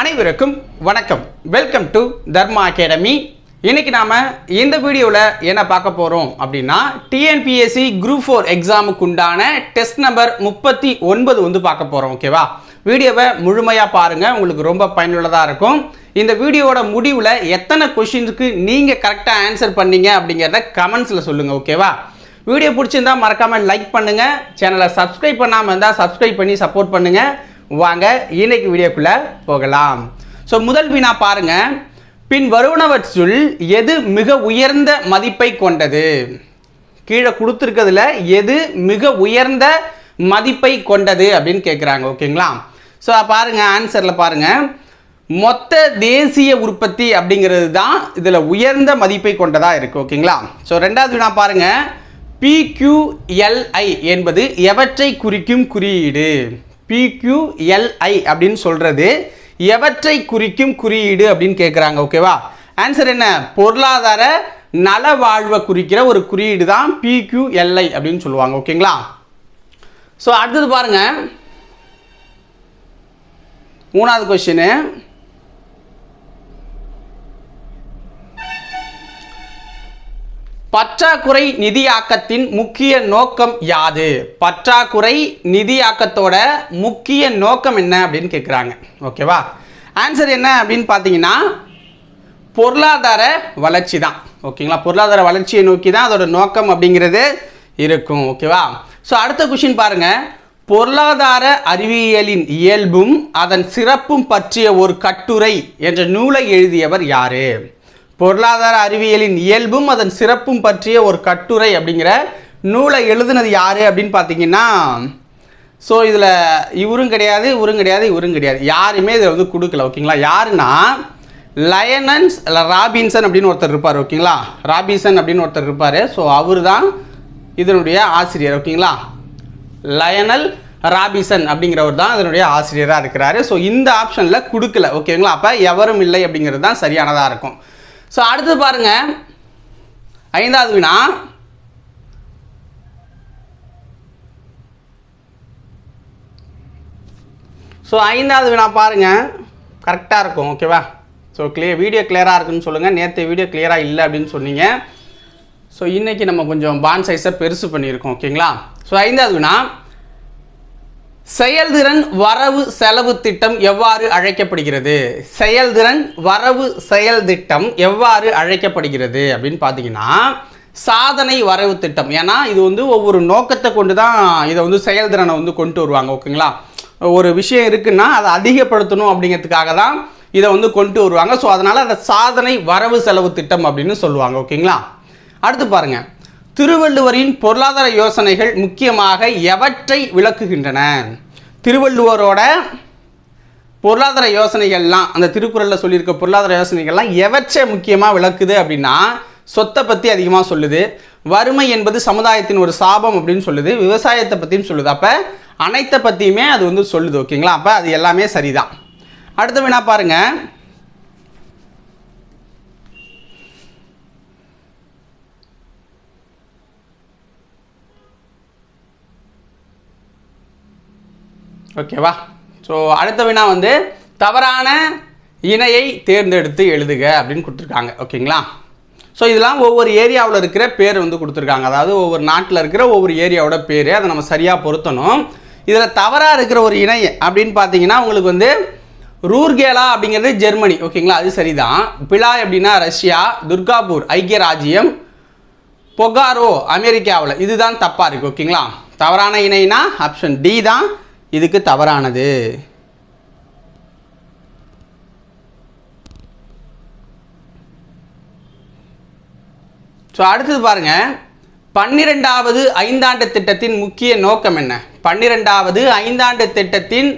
அனைவருக்கும் வணக்கம். Welcome to Dharma academy இன்றைக்கி நாம் இந்த வீடியோவில் என்ன பார்க்க போகிறோம் அப்படின்னா டிஎன்பிஎஸ்சி குரூப் ஃபோர் எக்ஸாமுக்கு உண்டான டெஸ்ட் நம்பர் முப்பத்தி ஒன்பது வந்து பார்க்க போகிறோம் ஓகேவா வீடியோவை முழுமையாக பாருங்கள் உங்களுக்கு ரொம்ப பயனுள்ளதாக இருக்கும். இந்த வீடியோவோட முடிவில் எத்தனை கொஷின்ஸுக்கு நீங்கள் கரெக்டாக ஆன்சர் பண்ணீங்க அப்படிங்கிறத கமெண்ட்ஸில் சொல்லுங்கள் ஓகேவா வீடியோ பிடிச்சிருந்தா மறக்காமல் லைக் பண்ணுங்கள் சேனலை சப்ஸ்கிரைப் பண்ணாமல் இருந்தால் சப்ஸ்கிரைப் பண்ணி சப்போர்ட் பண்ணுங்கள் வாங்க இன்னைக்கு வீடியோக்குள்ளே போகலாம். ஸோ முதல் வினா பாருங்க. பின் வருவனவற்றுள் எது மிக உயர்ந்த மதிப்பை கொண்டது? கீழே கொடுத்துருக்கிறதுல எது மிக உயர்ந்த மதிப்பை கொண்டது அப்படின்னு கேட்குறாங்க ஓகேங்களா? ஸோ பாருங்கள் ஆன்சரில் பாருங்கள் மொத்த தேசிய உற்பத்தி அப்படிங்கிறது தான் இதில் உயர்ந்த மதிப்பை கொண்டதாக இருக்குது ஓகேங்களா? ஸோ ரெண்டாவது வினா பாருங்கள் பிக்யூஎல்ஐ என்பது எவற்றை குறிக்கும் குறியீடு? பிக்யூஎல்ஐ அப்படின்னு சொல்கிறது எவற்றை குறிக்கும் குறியீடு அப்படின்னு கேட்குறாங்க ஓகேவா ஆன்சர் என்ன? பொருளாதார நல வாழ்வை குறிக்கிற ஒரு குறியீடு தான் பிக்யூஎல்ஐ அப்படின்னு சொல்லுவாங்க ஓகேங்களா ஸோ அடுத்தது பாருங்க. மூணாவது கொஸ்டின் பற்றாக்குறை நிதியாக்கத்தின் முக்கிய நோக்கம் யாது? பற்றாக்குறை நிதியாக்கத்தோட முக்கிய நோக்கம் என்ன அப்படின்னு கேட்குறாங்க ஓகேவா ஆன்சர் என்ன அப்படின்னு பார்த்தீங்கன்னா பொருளாதார வளர்ச்சி தான். ஓகேங்களா பொருளாதார வளர்ச்சியை நோக்கி தான் அதோட நோக்கம் அப்படிங்கிறது இருக்கும். ஓகேவா ஸோ அடுத்த கொஷின் பாருங்கள் பொருளாதார அறிவியலின் இயல்பும் அதன் சிறப்பும் பற்றிய ஒரு கட்டுரை என்ற நூலை எழுதியவர் யாரு? பொருளாதார அறிவியலின் இயல்பும் அதன் சிறப்பும் பற்றிய ஒரு கட்டுரை அப்படிங்கிற நூலை எழுதுனது யாரு அப்படின்னு பார்த்தீங்கன்னா ஸோ இதில் இவரும் கிடையாது இவரும் கிடையாது இவரும் கிடையாது. யாருமே இதில் வந்து கொடுக்கல ஓகேங்களா யாருன்னா லயனன்ஸ் ராபின்சன் அப்படின்னு ஒருத்தர் இருப்பார் ஓகேங்களா ராபின்சன் அப்படின்னு ஒருத்தர் இருப்பார். ஸோ அவர் தான் இதனுடைய ஆசிரியர் ஓகேங்களா லயனல் ராபிசன் அப்படிங்கிறவர் தான் இதனுடைய ஆசிரியராக இருக்கிறாரு. ஸோ இந்த ஆப்ஷனில் கொடுக்கல ஓகேங்களா அப்போ எவரும் இல்லை அப்படிங்கிறது தான் சரியானதாக இருக்கும். ஸோ அடுத்து பாருங்க. ஐந்தாவது வினா. ஸோ ஐந்தாவது வினா பாருங்க. கரெக்டாக இருக்கும் ஓகேவா ஸோ கிளியர் வீடியோ கிளியராக இருக்குன்னு சொல்லுங்கள் நேற்று வீடியோ கிளியராக இல்லை அப்படின்னு சொன்னீங்க. ஸோ இன்றைக்கி நம்ம கொஞ்சம் பான் சைஸை பெருசு பண்ணியிருக்கோம் ஓகேங்களா ஸோ ஐந்தாவது வினா. செயல்திறன் வரவு செலவு திட்டம் எவ்வாறு அழைக்கப்படுகிறது? செயல்திறன் வரவு செயல் திட்டம் எவ்வாறு அழைக்கப்படுகிறது அப்படின்னு பார்த்தீங்கன்னா சாதனை வரவு திட்டம். ஏன்னா இது வந்து ஒவ்வொரு நோக்கத்தை கொண்டு தான் இதை வந்து செயல்திறனை வந்து கொண்டு வருவாங்க ஓகேங்களா? ஒரு விஷயம் இருக்குன்னா அதை அதிகப்படுத்தணும் அப்படிங்கிறதுக்காக தான் இதை வந்து கொண்டு வருவாங்க. ஸோ அதனால் அதை சாதனை வரவு செலவு திட்டம் அப்படின்னு சொல்லுவாங்க ஓகேங்களா? அடுத்து பாருங்கள் திருவள்ளுவரின் பொருளாதார யோசனைகள் முக்கியமாக எவற்றை விளக்குகின்றன? திருவள்ளுவரோட பொருளாதார யோசனைகள்லாம் அந்த திருக்குறளில் சொல்லியிருக்க பொருளாதார யோசனைகள்லாம் எவற்றை முக்கியமாக விளக்குது அப்படின்னா சொத்தை பற்றி அதிகமாக சொல்லுது வறுமை என்பது சமுதாயத்தின் ஒரு சாபம் அப்படின்னு சொல்லுது விவசாயத்தை பற்றியும் சொல்லுது. அப்போ அனைத்தை பற்றியுமே அது வந்து சொல்லுது ஓகேங்களா? அப்போ அது எல்லாமே சரிதான். அடுத்த வினா பாருங்கள் ஓகேவா ஸோ அடுத்த வினா வந்து தவறான இணையை தேர்ந்தெடுத்து எழுதுக அப்படின்னு கொடுத்துருக்காங்க. ஓகேங்களா ஸோ இதெல்லாம் ஒவ்வொரு ஏரியாவில் இருக்கிற பேர் வந்து கொடுத்துருக்காங்க. அதாவது ஒவ்வொரு நாட்டில் இருக்கிற ஒவ்வொரு ஏரியாவோட பேர் அதை நம்ம சரியாக பொருத்தணும். இதில் தவறாக இருக்கிற ஒரு இணை அப்படின்னு பார்த்தீங்கன்னா உங்களுக்கு வந்து ரூர்கேலா அப்படிங்கிறது ஜெர்மனி. ஓகேங்களா அது சரிதான். பிலா அப்படின்னா ரஷ்யா துர்காபூர் ஐக்கிய ராஜ்யம் பொகாரோ அமெரிக்காவில். இதுதான் தப்பாக இருக்குது ஓகேங்களா தவறான இணைனா ஆப்ஷன் டி தான். இதுக்கு தவறானது. ஸோ அடுத்தது பாருங்க. பன்னிரெண்டாவது ஐந்தாண்டு திட்டத்தின் முக்கிய நோக்கம் என்ன? பன்னிரெண்டாவது ஐந்தாண்டு திட்டத்தின்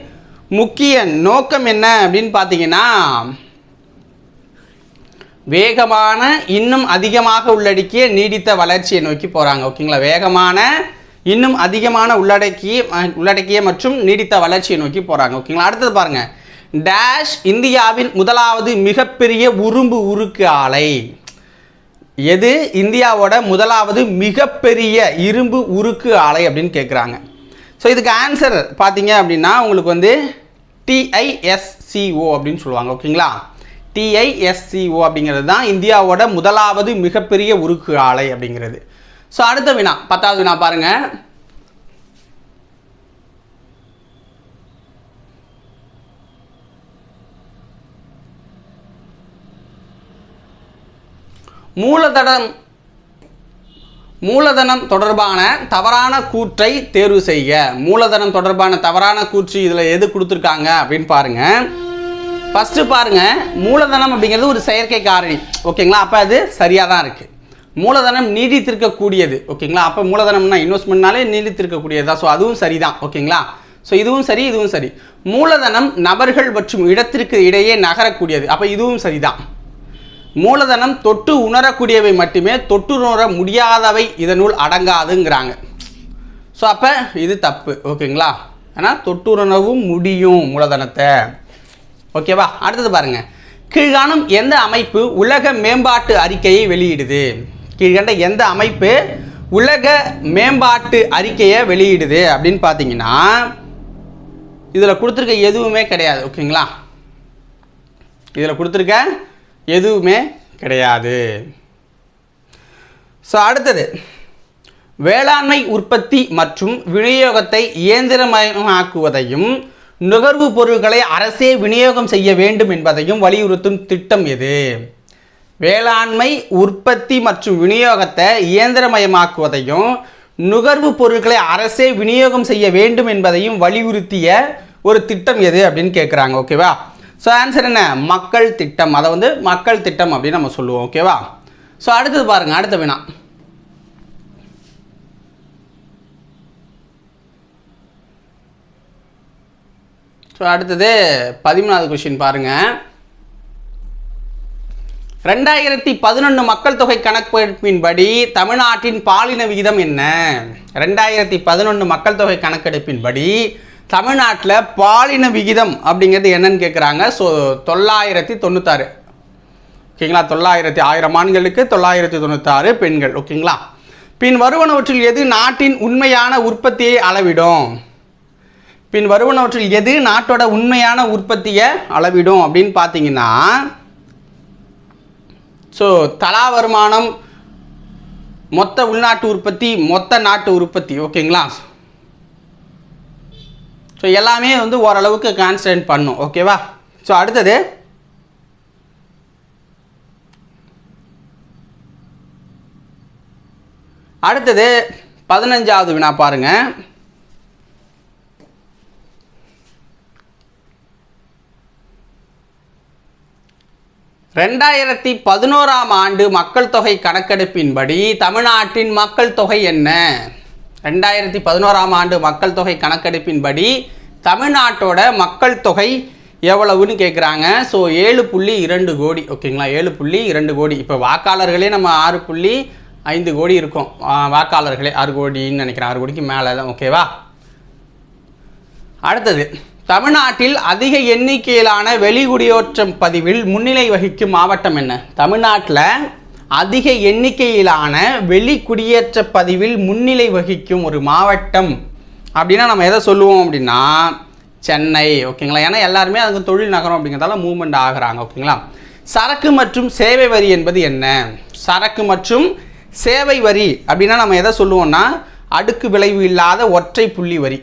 முக்கிய நோக்கம் என்ன அப்படின்னு பார்த்தீங்கன்னா வேகமான இன்னும் அதிகமாக உள்ளடக்கிய நீடித்த வளர்ச்சியை நோக்கி போகிறாங்க ஓகேங்களா? வேகமான இன்னும் அதிகமான உள்ளடக்கிய உள்ளடக்கிய மற்றும் நீடித்த வளர்ச்சியை நோக்கி போகிறாங்க ஓகேங்களா அடுத்தது பாருங்க. டேஷ் இந்தியாவின் முதலாவது மிகப்பெரிய உரும்பு உருக்கு ஆலை. எது? இந்தியாவோட முதலாவது மிகப்பெரிய இரும்பு உருக்கு ஆலை அப்படின்னு கேட்குறாங்க ஸோ இதுக்கு ஆன்சர் பார்த்தீங்க அப்படின்னா உங்களுக்கு வந்து டிஐஎஸ்சிஓ அப்படின்னு சொல்லுவாங்க. ஓகேங்களா டிஐஎஸ்சிஓ அப்படிங்கிறது தான் இந்தியாவோட முதலாவது மிகப்பெரிய உருக்கு ஆலை அப்படிங்கிறது. ஸோ அடுத்த வினா பத்தாவது வினா பாருங்க. மூலதனம் மூலதனம் தொடர்பான தவறான கூற்றை தேர்வு செய்ய மூலதனம் தொடர்பான தவறான கூற்று இதில் எது கொடுத்துருக்காங்க அப்படின்னு பாருங்க. ஃபஸ்ட்டு பாருங்க மூலதனம் அப்படிங்கிறது ஒரு செயற்கை காரணி. ஓகேங்களா அப்போ அது சரியாக தான் இருக்குது மூலதனம் நீடித்திருக்கக்கூடியது ஓகேங்களா? அப்போ மூலதனம்னா இன்வெஸ்ட்மெண்ட்னாலே நீடித்திருக்கக்கூடியது தான். ஸோ அதுவும் சரிதான் ஓகேங்களா? ஸோ இதுவும் சரி இதுவும் சரி. மூலதனம் நபர்கள் மற்றும் இடத்திற்கு இடையே நகரக்கூடியது. அப்போ இதுவும் சரிதான். மூலதனம் தொட்டு உணரக்கூடியவை மட்டுமே தொட்டு உணர முடியாதவை இதனுள் அடங்காதுங்கிறாங்க. ஸோ அப்போ இது தப்பு ஓகேங்களா? ஏன்னா தொட்டுணரவும் முடியும் மூலதனத்தை. ஓகேவா? அடுத்தது பாருங்கள் கீழ்காணும் எந்த அமைப்பு உலக மேம்பாட்டு அறிக்கையை வெளியிடுது? கீழ்கண்ட எந்த அமைப்பு உலக மேம்பாட்டு அறிக்கையை வெளியிடுது அப்படின்னு பார்த்தீங்கன்னா இதில் கொடுத்துருக்க எதுவுமே கிடையாது ஓகேங்களா? இதில் கொடுத்துருக்க எதுவுமே கிடையாது. ஸோ அடுத்தது வேளாண்மை உற்பத்தி மற்றும் விநியோகத்தை இயந்திரமயமாக்குவதையும் நுகர்வு பொருட்களை அரசே விநியோகம் செய்ய வேண்டும் என்பதையும் வலியுறுத்தும் திட்டம் எது? வேளாண்மை உற்பத்தி மற்றும் விநியோகத்தை இயந்திரமயமாக்குவதையும் நுகர்வு பொருட்களை அரசே விநியோகம் செய்ய வேண்டும் என்பதையும் வலியுறுத்திய ஒரு திட்டம் எது அப்படின்னு கேட்குறாங்க ஓகேவா ஸோ ஆன்சர் என்ன? மக்கள் திட்டம். அதை வந்து மக்கள் திட்டம் அப்படின்னு நம்ம சொல்லுவோம் ஓகேவா ஸோ அடுத்தது பாருங்க அடுத்த வினா. ஸோ அடுத்தது பதிமூணாவது கொஷின் பாருங்கள் ரெண்டாயிரத்தி பதினொன்று மக்கள் தொகை கணக்கெடுப்பின்படி தமிழ்நாட்டின் பாலின விகிதம் என்ன? ரெண்டாயிரத்தி பதினொன்று மக்கள் தொகை கணக்கெடுப்பின்படி தமிழ்நாட்டில் பாலின விகிதம் அப்படிங்கிறது என்னன்னு கேட்குறாங்க ஸோ தொள்ளாயிரத்தி தொண்ணூத்தாறு. ஓகேங்களா? தொள்ளாயிரத்தி ஆயிரம் ஆண்களுக்கு தொள்ளாயிரத்தி தொண்ணூத்தாறு பெண்கள். ஓகேங்களா? பின் வருவனவற்றில் எது நாட்டின் உண்மையான உற்பத்தியை அளவிடும்? பின் வருவனவற்றில் எது நாட்டோட உண்மையான உற்பத்தியை அளவிடும் அப்படின்னு பார்த்தீங்கன்னா ஸோ தலா வருமானம் மொத்த உள்நாட்டு உற்பத்தி மொத்த நாட்டு உற்பத்தி ஓகேங்களா? ஸோ எல்லாமே வந்து ஓரளவுக்கு கான்ஸ்டன்ட் பண்ணும் ஓகேவா? ஸோ அடுத்தது அடுத்தது பதினஞ்சாவது வினா பாருங்கள் ரெண்டாயிரத்தி பதினோராம் ஆண்டு மக்கள் தொகை கணக்கெடுப்பின்படி தமிழ்நாட்டின் மக்கள் தொகை என்ன? ரெண்டாயிரத்தி பதினோராம் ஆண்டு மக்கள் தொகை கணக்கெடுப்பின்படி தமிழ்நாட்டோட மக்கள் தொகை எவ்வளவுன்னு கேட்குறாங்க ஸோ ஏழு புள்ளி இரண்டு கோடி. ஓகேங்களா ஏழு புள்ளி இரண்டு கோடி. இப்போ வாக்காளர்களே நம்ம ஆறு புள்ளி ஐந்து கோடி இருக்கும். வாக்காளர்களே ஆறு கோடின்னு நினைக்கிறேன். ஆறு கோடிக்கு மேலே தான் ஓகேவா அடுத்தது. தமிழ்நாட்டில் அதிக எண்ணிக்கையிலான வெளிகுடியேற்றம் பதிவில் முன்னிலை வகிக்கும் மாவட்டம் என்ன? தமிழ்நாட்டில் அதிக எண்ணிக்கையிலான வெளிக்குடியேற்ற பதிவில் முன்னிலை வகிக்கும் ஒரு மாவட்டம். அப்படின்னா நம்ம எதை சொல்லுவோம் அப்படின்னா சென்னை ஓகேங்களா? ஏன்னா எல்லாருமே அதுக்கு தொழில் நகரம் அப்படிங்கிறதால மூவ்மெண்ட் ஆகுறாங்க ஓகேங்களா? சரக்கு மற்றும் சேவை வரி என்பது என்ன? சரக்கு மற்றும் சேவை வரி அப்படின்னா நம்ம எதை சொல்லுவோம்னா அடுக்கு விளைவு இல்லாத ஒற்றை புள்ளி வரி.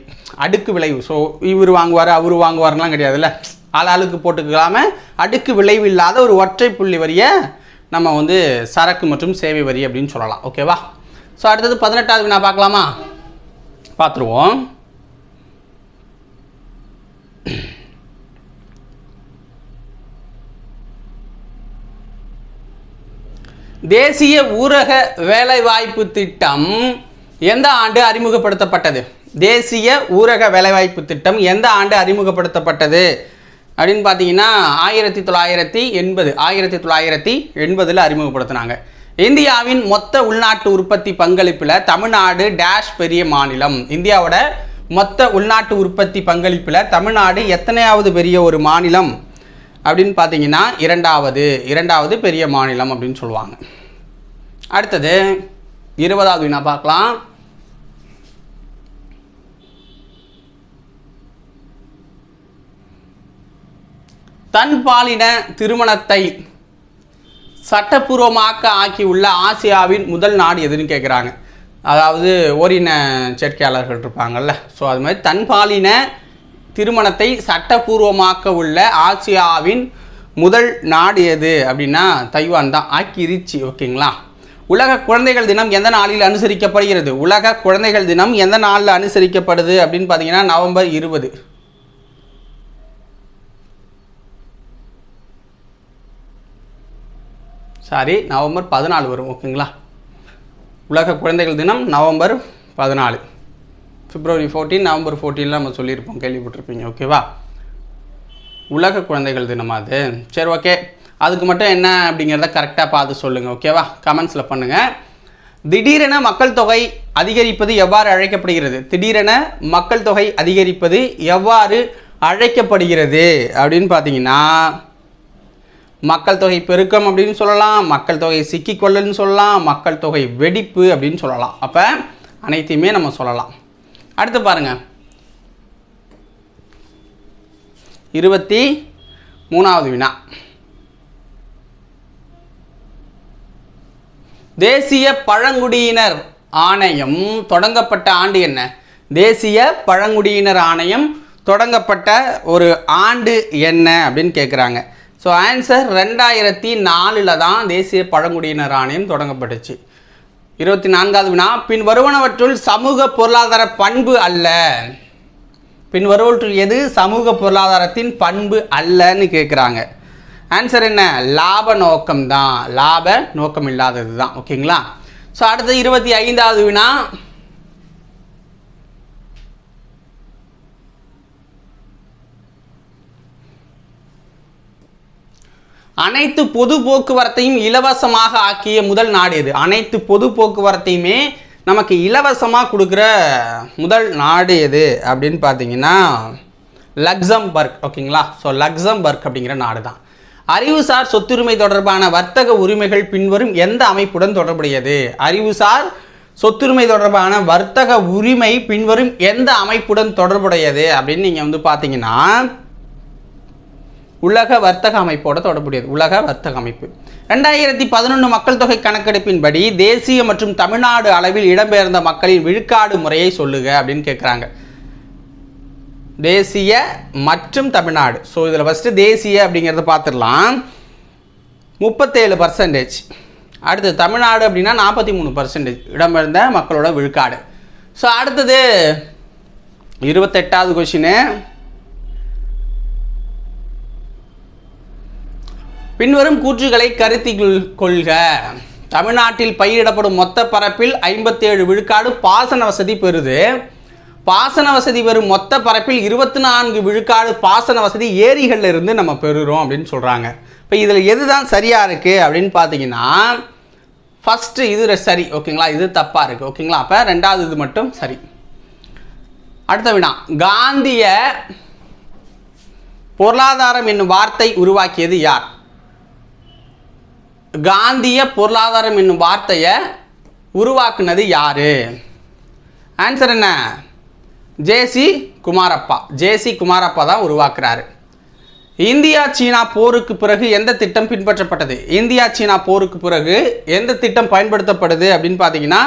அடுக்கு விளைவு. ஸோ இவர் வாங்குவார் அவர் வாங்குவார்லாம் கிடையாதுல்ல. ஆள் ஆளுக்கு போட்டுக்கலாம. அடுக்கு விளைவு இல்லாத ஒரு ஒற்றை புள்ளி வரியை நம்ம வந்து சரக்கு மற்றும் சேவை வரி அப்படின்னு சொல்லலாம். ஓகேவா ஸோ அடுத்தது பதினெட்டாவது வினா பார்க்கலாமா? பார்த்துருவோம். தேசிய ஊரக வேலைவாய்ப்பு திட்டம். எந்த ஆண்டு அறிமுகப்படுத்தப்பட்டது? தேசிய ஊரக வேலைவாய்ப்பு திட்டம் எந்த ஆண்டு அறிமுகப்படுத்தப்பட்டது? அப்படின்னு பார்த்தீங்கன்னா ஆயிரத்தி தொள்ளாயிரத்தி எண்பது ஆயிரத்தி தொள்ளாயிரத்தி எண்பதில் அறிமுகப்படுத்தினாங்க. இந்தியாவின் மொத்த உள்நாட்டு உற்பத்தி பங்களிப்பில் தமிழ்நாடு டேஷ் பெரிய மாநிலம். இந்தியாவோட மொத்த உள்நாட்டு உற்பத்தி பங்களிப்பில் தமிழ்நாடு எத்தனையாவது பெரிய ஒரு மாநிலம்? அப்படின்னு பார்த்தீங்கன்னா இரண்டாவது இரண்டாவது பெரிய மாநிலம் அப்படின்னு சொல்லுவாங்க. அடுத்தது இருபதாவது வினா பார்க்கலாம். தன் பாலின திருமணத்தை சட்டப்பூர்வமாக்க ஆக்கியுள்ள ஆசியாவின் முதல் நாடு எதுன்னு கேட்குறாங்க அதாவது ஓரின சேர்க்கையாளர்கள் இருப்பாங்கல்ல. ஸோ அது மாதிரி தன்பாலின திருமணத்தை சட்டப்பூர்வமாக்க உள்ள ஆசியாவின் முதல் நாடு எது அப்படின்னா தைவான் தான். ஆக்கிரிச்சி ஓகேங்களா? உலக குழந்தைகள் தினம் எந்த நாளில் அனுசரிக்கப்படுகிறது? உலக குழந்தைகள் தினம் எந்த நாளில் அனுசரிக்கப்படுது அப்படின்னு பார்த்தீங்கன்னா நவம்பர் இருபது. சாரி நவம்பர் பதினாலு வரும் ஓகேங்களா? உலக குழந்தைகள் தினம் நவம்பர் பதினாலு. பிப்ரவரி ஃபோர்டீன் நவம்பர் ஃபோர்டீனில் நம்ம சொல்லியிருப்போம் கேள்விப்பட்டிருப்பீங்க ஓகேவா? உலக குழந்தைகள் தினம் அது. சரி ஓகே. அதுக்கு மட்டும் என்ன அப்படிங்கிறத கரெக்டாக பார்த்து சொல்லுங்கள் ஓகேவா? கமெண்ட்ஸில் பண்ணுங்கள் திடீரென மக்கள் தொகை அதிகரிப்பது எவ்வாறு அழைக்கப்படுகிறது? திடீரென மக்கள் தொகை அதிகரிப்பது எவ்வாறு அழைக்கப்படுகிறது அப்படின்னு பார்த்தீங்கன்னா மக்கள் தொகை பெருக்கம் அப்படின்னு சொல்லலாம் மக்கள் தொகை சிக்கிக்கொள்ளல்னு சொல்லலாம் மக்கள் தொகை வெடிப்பு அப்படின்னு சொல்லலாம். அப்போ அனைத்தையுமே நம்ம சொல்லலாம். அடுத்து பாருங்க. இருபத்தி மூணாவது வினா. தேசிய பழங்குடியினர் ஆணையம் தொடங்கப்பட்ட ஆண்டு என்ன? தேசிய பழங்குடியினர் ஆணையம் தொடங்கப்பட்ட ஒரு ஆண்டு என்ன அப்படின்னு கேட்குறாங்க ஸோ ஆன்சர் ரெண்டாயிரத்தி நாலில் தான் தேசிய பழங்குடியினர் ஆணையம் தொடங்கப்பட்டுச்சு. இருபத்தி நான்காவது வினா பின் வருவனவற்றுள் சமூக பொருளாதார பண்பு அல்ல. பின் வருவற்றுள் எது? சமூக பொருளாதாரத்தின் பண்பு அல்லன்னு கேட்குறாங்க ஆன்சர் என்ன? லாப நோக்கம் தான் லாப நோக்கம் இல்லாதது தான் ஓகேங்களா? ஸோ அடுத்து இருபத்தி ஐந்தாவது வினா அனைத்து பொது போக்குவரத்தையும் இலவசமாக ஆக்கிய முதல் நாடு எது அனைத்து பொது போக்குவரத்தையுமே நமக்கு இலவசமாக கொடுக்குற முதல் நாடு எது அப்படின்னு பார்த்தீங்கன்னா லக்சம்பர்க். ஓகேங்களா? ஸோ லக்சம்பர்க் அப்படிங்கிற நாடு தான் அறிவுசார் சொத்துரிமை தொடர்பான வர்த்தக உரிமைகள் பின்வரும் எந்த அமைப்புடன் தொடர்புடையது? அறிவுசார் சொத்துரிமை தொடர்பான வர்த்தக உரிமை பின்வரும் எந்த அமைப்புடன் தொடர்புடையது அப்படின்னு நீங்கள் வந்து பார்த்தீங்கன்னா உலக வர்த்தக அமைப்போட தொடர்புடையது. உலக வர்த்தக அமைப்பு. ரெண்டாயிரத்தி பதினொன்று மக்கள் தொகை கணக்கெடுப்பின்படி தேசிய மற்றும் தமிழ்நாடு அளவில் இடம்பெயர்ந்த மக்களின் விழுக்காடு முறையை சொல்லுக அப்படின்னு கேட்குறாங்க தேசிய மற்றும் தமிழ்நாடு. ஸோ இதில் ஃபஸ்ட்டு தேசிய அப்படிங்கிறத பார்த்துடலாம் முப்பத்தேழு பர்சன்டேஜ் அடுத்து தமிழ்நாடு அப்படின்னா நாற்பத்தி மூணு பர்சன்டேஜ் இடம்பெயர்ந்த மக்களோட விழுக்காடு. ஸோ அடுத்தது இருபத்தெட்டாவது கொஷினு பின்வரும் கூற்றுகளை கருத்தில் கொள்க. தமிழ்நாட்டில் பயிரிடப்படும் மொத்த பரப்பில் ஐம்பத்தேழு விழுக்காடு பாசன வசதி பெறுது. பாசன வசதி பெறும் மொத்த பரப்பில் இருபத்தி நான்கு விழுக்காடு பாசன வசதி ஏரிகளில் இருந்து நம்ம பெறுறோம் அப்படின்னு சொல்கிறாங்க இப்போ இதில் எது தான் சரியாக இருக்குது அப்படின்னு பார்த்தீங்கன்னா ஃபஸ்ட்டு இது சரி ஓகேங்களா? இது தப்பாக இருக்குது ஓகேங்களா? அப்போ ரெண்டாவது இது மட்டும் சரி. அடுத்த வினா. காந்திய பொருளாதாரம் என்னும் வார்த்தை உருவாக்கியது யார்? காந்திய பொருளாதாரம் என்னும் வார்த்தையை உருவாக்குனது யார்? ஆன்சர் என்ன? ஜேசி குமாரப்பா. ஜேசி குமாரப்பா தான் உருவாக்குறாரு. இந்தியா சீனா போருக்கு பிறகு எந்த திட்டம் பின்பற்றப்பட்டது? இந்தியா சீனா போருக்கு பிறகு எந்த திட்டம் பயன்படுத்தப்படுது அப்படின்னு பார்த்தீங்கன்னா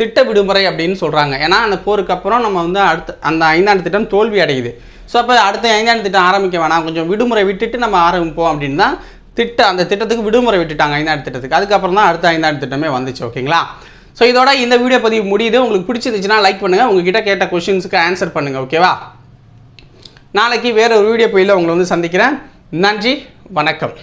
திட்ட விடுமுறை அப்படின்னு சொல்கிறாங்க ஏன்னா அந்த போருக்கு அப்புறம் நம்ம வந்து அடுத்த அந்த ஐந்தாண்டு திட்டம் தோல்வி அடையுது. ஸோ அப்போ அடுத்த ஐந்தாண்டு திட்டம் ஆரம்பிக்க வேணாம். கொஞ்சம் விடுமுறை விட்டுட்டு நம்ம ஆரம்பிப்போம் அப்படின்னு தான் திட்டம் அந்த திட்டத்துக்கு விடுமுறை விட்டுட்டாங்க ஐந்தாண்டு திட்டத்துக்கு. அதுக்கப்புறம் தான் அடுத்த ஐந்தாண்டு திட்டமே வந்துச்சு ஓகேங்களா? ஸோ இதோட இந்த வீடியோ பதிவு முடியுது. உங்களுக்கு பிடிச்சிருந்துச்சுன்னா லைக் பண்ணுங்கள் உங்ககிட்ட கேட்ட கொஷின்ஸுக்கு ஆன்சர் பண்ணுங்கள் ஓகேவா? நாளைக்கு வேறு ஒரு வீடியோ பதிவில் உங்களை வந்து சந்திக்கிறேன். நன்றி வணக்கம்.